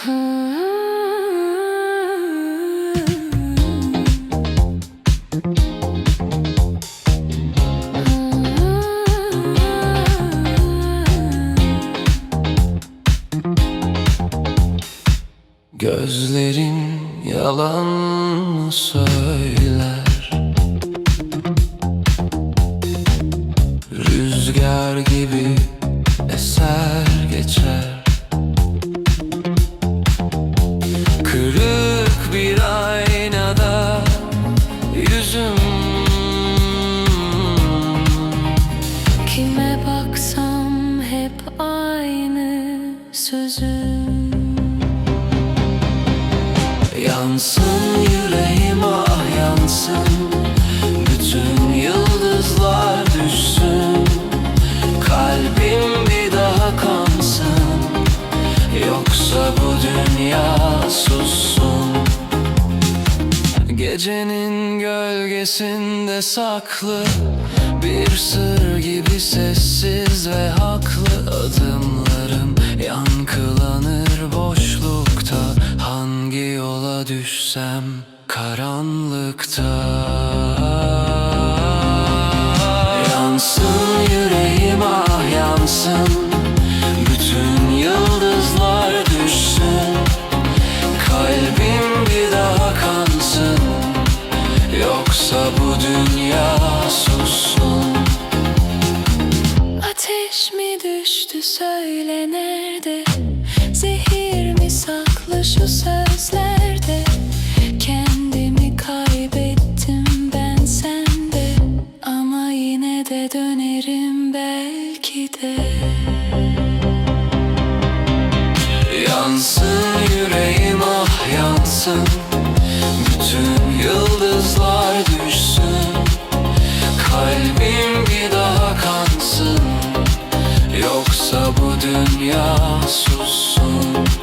Gözlerin yalan söyler. Rüzgar gibi eser geçer sözüm Yansın yüreğim ah yansın. Bütün yıldızlar düşsün. Kalbim bir daha kansın. Yoksa bu dünya sussun. Gecenin gölgesinde saklı. Bir sır gibi sessiz ve haklı. Adımlarım Düşsem karanlıkta. Yansın yüreğim ah yansın. Bütün yıldızlar düşsün. Kalbim bir daha kansın. Yoksa bu dünya sussun. Ateş mi düştü söyle nerede? Zehir mi şu sözlerde Kendimi kaybettim ben sende. Ama yine de dönerim belki de. Yansın yüreğim ah yansın. Bütün yıldızlar düşsün. Kalbim bir daha kansın. Yoksa bu dünya sussun